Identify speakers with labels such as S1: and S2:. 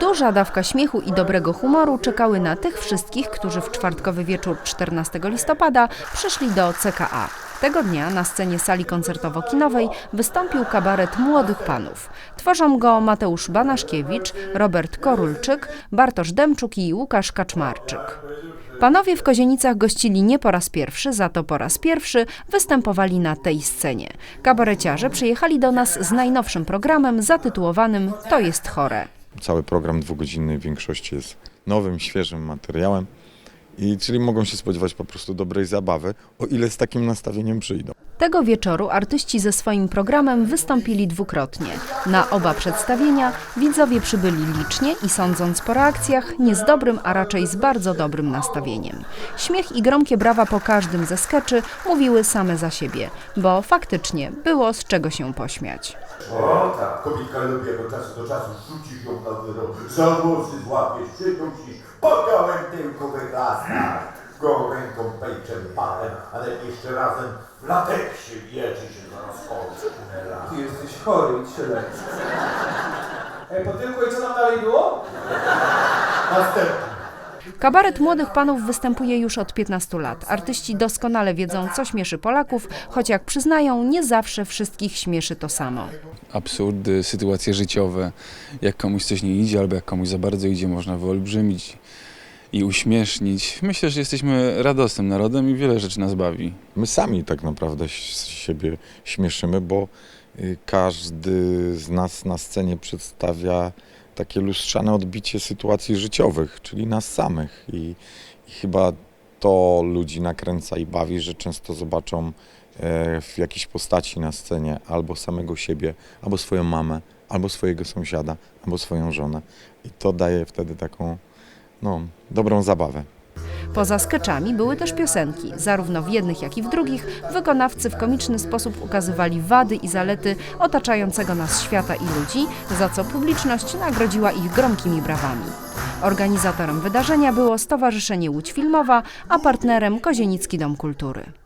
S1: Duża dawka śmiechu i dobrego humoru czekały na tych wszystkich, którzy w czwartkowy wieczór 14 listopada przyszli do CKA. Tego dnia na scenie sali koncertowo-kinowej wystąpił kabaret Młodych Panów. Tworzą go Mateusz Banaszkiewicz, Robert Korulczyk, Bartosz Demczuk i Łukasz Kaczmarczyk. Panowie w Kozienicach gościli nie po raz pierwszy, za to po raz pierwszy występowali na tej scenie. Kabareciarze przyjechali do nas z najnowszym programem zatytułowanym To jest chore.
S2: Cały program dwugodzinny w większości jest nowym, świeżym materiałem. I czyli mogą się spodziewać po prostu dobrej zabawy, o ile z takim nastawieniem przyjdą.
S1: Tego wieczoru artyści ze swoim programem wystąpili dwukrotnie. Na oba przedstawienia widzowie przybyli licznie i sądząc po reakcjach, nie z dobrym, a raczej z bardzo dobrym nastawieniem. Śmiech i gromkie brawa po każdym ze skeczy mówiły same za siebie, bo faktycznie było z czego się pośmiać.
S3: O tak, kobitka lubi, jak od czasu do czasu rzucisz ją na wyrok, za włosy złapiesz, przydusisz, po gołym tyłku wyglaskasz, gołą ręką pejczem patem, ale jeszcze razem w lateksie wieczy się za rozkosz tunela.
S4: Ty jesteś chory i się leczysz. Ej, po tyłku i co tam dalej było?
S3: Następny.
S1: Kabaret młodych panów występuje już od 15 lat. Artyści doskonale wiedzą, co śmieszy Polaków, choć jak przyznają, nie zawsze wszystkich śmieszy to samo.
S5: absurdy, sytuacje życiowe. Jak komuś coś nie idzie, albo jak komuś za bardzo idzie, można wyolbrzymić i uśmiesznić. Myślę, że jesteśmy radosnym narodem i wiele rzeczy nas bawi.
S2: My sami tak naprawdę z siebie śmieszymy, bo y, każdy z nas na scenie przedstawia takie lustrzane odbicie sytuacji życiowych, czyli nas samych. I, i chyba to ludzi nakręca i bawi, że często zobaczą e, w jakiejś postaci na scenie albo samego siebie, albo swoją mamę, albo swojego sąsiada, albo swoją żonę. I to daje wtedy taką no, dobrą zabawę.
S1: Poza skeczami były też piosenki. Zarówno w jednych, jak i w drugich wykonawcy w komiczny sposób ukazywali wady i zalety otaczającego nas świata i ludzi, za co publiczność nagrodziła ich gromkimi brawami. Organizatorem wydarzenia było Stowarzyszenie Łódź Filmowa, a partnerem Kozienicki Dom Kultury.